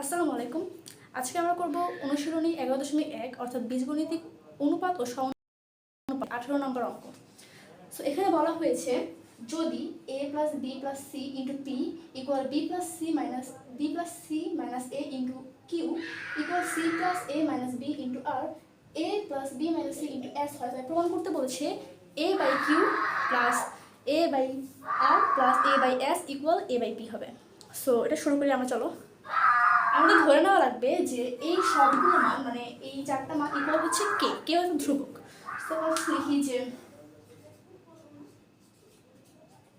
আসসালামু আলাইকুম। আজকে আমরা করব অনুশীলনী এগারো দশমিক এক, অর্থাৎ বীজগণিতিক অনুপাত ও সমানুপাত আঠারো নম্বর অঙ্ক। সো এখানে বলা হয়েছে যদি A plus B plus C into P equal B plus C minus B plus C minus A into Q equal C plus A minus B into R A plus B minus C into S হয়। তাই প্রমাণ করতে বলছে A by Q plus A by R plus A by S equal A by P হবে। So এটা শুরু করি আমরা, চলো। আমাদের ধরে নেওয়া লাগবে যে এই সবগুলো মাল মানে এই চারটা মাল এগুলো হচ্ছে কে কে হচ্ছে ধ্রুবক। তো লিখি যে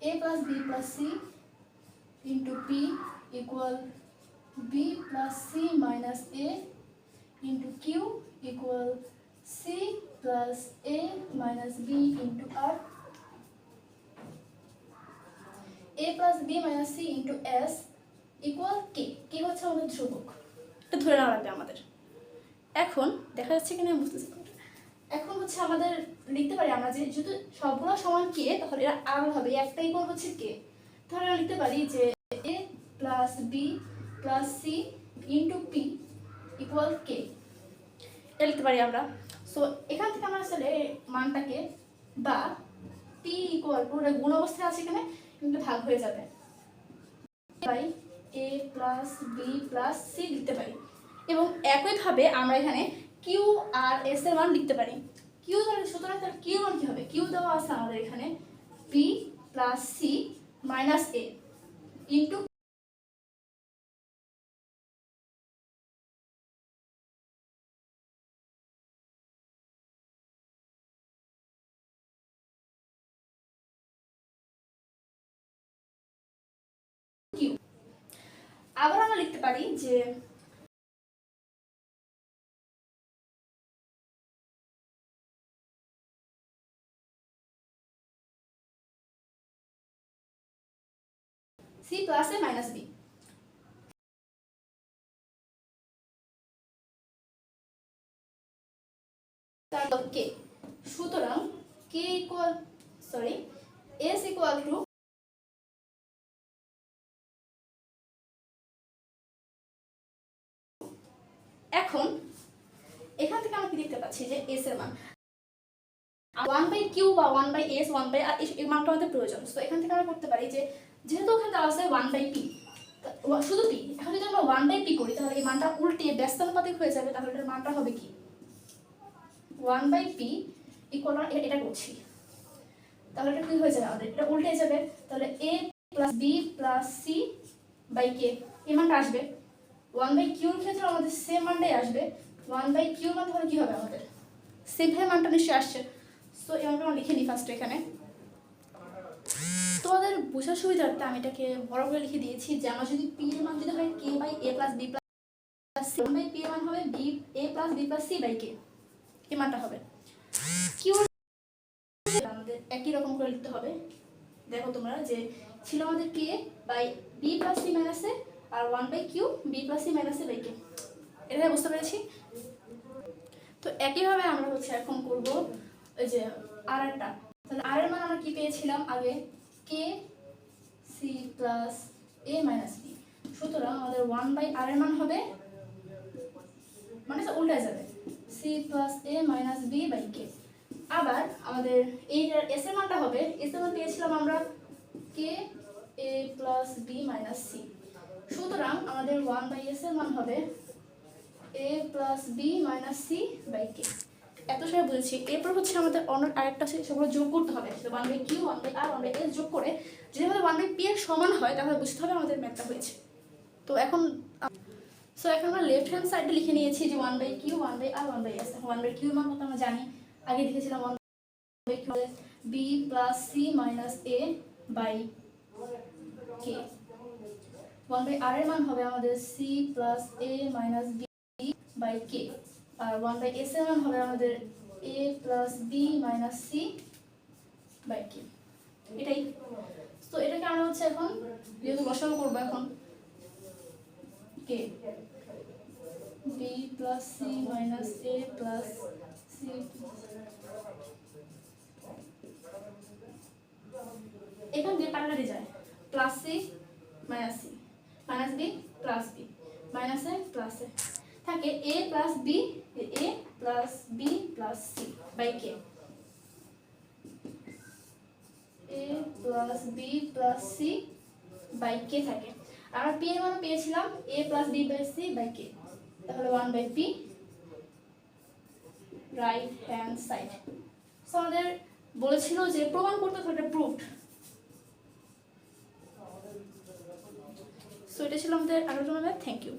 A plus B plus C into P equal B plus C minus A into Q equal C plus A minus B into R A plus B minus C into S equal K K হচ্ছে আমাদের ধ্রুবক। এটা ধরে নেওয়া লাগবে আমাদের। এখন দেখা যাচ্ছে কিনা বুঝতেছি এখন হচ্ছে আমাদের লিখতে পারি, আমরা যে যেহেতু সবগুলো সমান কে তাহলে এরা আলাদা হবে একটা ইকুয়াল হচ্ছে কে তাহলে আমরা লিখতে পারি যে A plus B plus C into P equal K এটা লিখতে পারি আমরা। সো এখান থেকে আমরা আসলে মানটাকে বা পি ইকুয়াল টু গুণ অবস্থায় আছে এখানে কিন্তু ভাগ হয়ে যাবে। By A plus B plus C লিখতে পারি। এবং একইভাবে আমরা এখানে কিউ আর এস এর মান লিখতে পারি। কিউ তাহলে সুতরাং তার কিউ মান কী হবে? কিউ দেওয়া আছে আমাদের এখানে B plus C minus A into আবার আমরা লিখতে পারি যে C plus A minus B K সুতরাং K equal sorry S equal to এখন এখান থেকে আমরা কি দেখতে পাচ্ছি যে এস এর মান? ওয়ান বাই কিউ বা one by S one by R এই মানটা আমাদের প্রয়োজন। তো এখান থেকে আমরা করতে পারি যে যেহেতু ওখানে দেওয়া আছে ওয়ান বাই পি শুধু পি এখন যদি আমরা ওয়ান বাই পি করি, তাহলে এই মানটা উল্টে ব্যস্তানুপাতিক হয়ে যাবে। তাহলে এটার মানটা হবে কি? ওয়ান বাই পি ইকুয়াল এটা করছি। তাহলে এটা কি হয়ে যাবে আমাদের? এটা উল্টে যাবে। তাহলে A plus B plus C by K এই মানটা আসবে। ওয়ান বাই কিউর ক্ষেত্রে আমাদের সেম মানটাই আসবে। ওয়ান বাই কিউ মান তাহলে কি হবে আমাদের? সেভেন মানটা নিশ্চয়ই আসছে। সো এই মানটা লিখে নিই ফার্স্ট এখানে। তোমাদের বোঝার সুবিধার্থে আমি এটাকে বড় করে লিখে দিয়েছি যে আমার যদি পি এর মান যদি হয় K by A plus B plus C by P মান হবে B A plus B plus C by K এই মানটা হবে। কিউ আমাদের একই রকম করে লিখতে হবে। দেখো তোমরা যে ছিল আমাদের K by B plus C minus A R one by Q B plus C minus C by K এটা বুঝতে পেরেছি? তো একইভাবে আমরা হচ্ছে এখন করব ওই যে আর একটা তাহলে আর এর মান আমরা কি পেয়েছিলাম আগে? K C plus A minus B সুতরাং আমাদের ওয়ান বাই আর এর মান হবে মানে উল্টে যাবে। C plus A minus B by K আবার আমাদের এই এস এর মানটা হবে এস এর মান পেয়েছিলাম আমরা K A plus B minus C সুতরাং আমাদের ওয়ান বাই এস এর মান হবে A plus B minus C by K এত সময় বলছি এরপর হচ্ছে আমাদের অন্য আরেকটা সেগুলো যোগ করতে হবে one by Q one by R one by S যোগ করে যদি আমাদের ওয়ান বাই পি এর সমান হয় তাহলে বুঝতে হবে আমাদের ম্যাথটা হয়েছে তো এখন সো এখন আমরা লেফট হ্যান্ড সাইডে লিখে নিয়েছি যে one by Q one by R one by S one by Q মান কত আমরা জানি আগে লিখেছিলাম one by Q B plus C minus A by K one by R এর মান হবে আমাদের C plus A minus B by K R one by S এর মান হবে আমাদের A plus B minus C by K এটাই। তো এটাকে আমরা হচ্ছে এখন যেহেতু বসানো করব এখন K B plus C minus A plus C এখান দিয়ে কাটাকাটি যায়। Plus C minus C minus B plus B মাইনাসে প্লাসে থাকে A plus B A plus B plus C by K A plus B plus C by K থাকে। আর P এর মান পেয়েছিলাম A plus B by C by K তাহলে one by P right hand side so আমাদের বলেছিল যে প্রমাণ করতে থাকে প্রুফড এটা ছিল আমাদের আলোচনা থ্যাংক ইউ